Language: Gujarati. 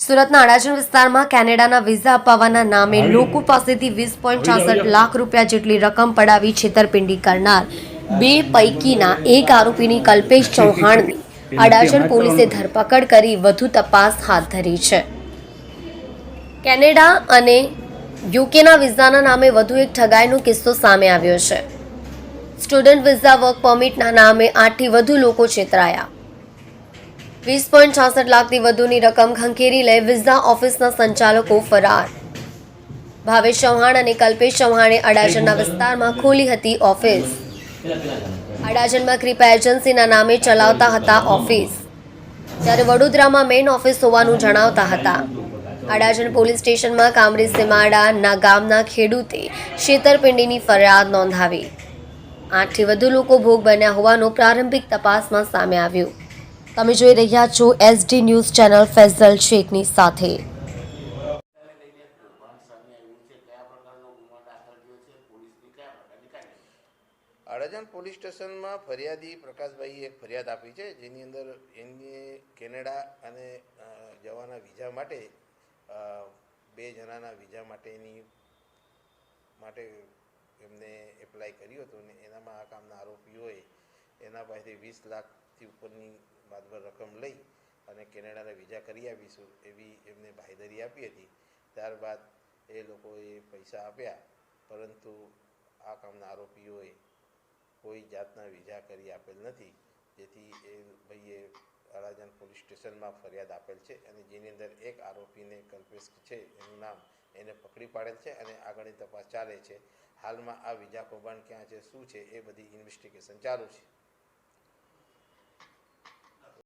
સુરતના અડાજણ વિસ્તારમાં કેનેડાના વિઝા અપાવવાના નામે લોકો પાસેથી વીસ પોઈન્ટ છાસઠ લાખ રૂપિયા જેટલી રકમ પડાવી છેતરપિંડી કરનાર બે પૈકીના એક આરોપીની કલ્પેશ ચૌહાણની અડાજણ પોલીસે ધરપકડ કરી વધુ તપાસ હાથ ધરી છે. કેનેડા અને યુકેના વિઝાના નામે વધુ એક ઠગાઈનો કિસ્સો સામે આવ્યો છે. સ્ટુડન્ટ વિઝા વર્ક પરમિટના નામે આઠથી વધુ લોકો છેતરાયા. વીસ પોઈન્ટ છાસઠ લાખથી વધુની રકમ ખંખેરી લઈ વિઝા ઓફિસના સંચાલકો ફરાર. ભાવેશ ચૌહાણ અને કલ્પેશ ચૌહાણે અડાજણના વિસ્તારમાં ખોલી હતી ઓફિસ. અડાજણમાં કૃપા એજન્સીના નામે ચલાવતા હતા ઓફિસ. જ્યારે વડોદરામાં મેઇન ઓફિસ હોવાનું જણાવતા હતા. અડાજણ પોલીસ સ્ટેશનમાં કામરેજ સીમાડાના ગામના ખેડૂતે છેતરપિંડીની ફરિયાદ નોંધાવી. આઠથી વધુ લોકો ભોગ બન્યા હોવાનું પ્રારંભિક તપાસમાં સામે આવ્યું. તમે જોઈ રહ્યા છો એસડી ન્યૂઝ ચેનલ ફેઝલ શેખની સાથે. અડાજણ પોલીસ સ્ટેશનમાં ફરિયાદી પ્રકાશભાઈએ એક ફરિયાદ આપી છે, જેની અંદર એમને કેનેડા અને જવાના વિઝા માટે બે જણાના વિઝા માટેની, માટે એમને એપ્લાય કર્યું હતું ને એનામાં આ કામના આરોપીઓએ એના પાસેથી વીસ લાખથી ઉપરની માતબર રકમ લઈ અને કેનેડાના વિઝા કરી આપીશું એવી એમને બાંહેધરી આપી હતી. ત્યારબાદ એ લોકોએ પૈસા આપ્યા, પરંતુ આ કામના આરોપીઓએ કોઈ જાતના વિઝા કરી આપેલ નથી. જેથી એ ભાઈએ અડાજણ પોલીસ સ્ટેશનમાં ફરિયાદ આપેલ છે અને જેની અંદર એક આરોપીને કલ્પેશ છે, એનું નામ એને પકડી પાડેલ છે અને આગળની તપાસ ચાલે છે. હાલમાં આ વિઝા કૌભાંડ ક્યાં છે, શું છે, એ બધી ઇન્વેસ્ટિગેશન ચાલુ છે.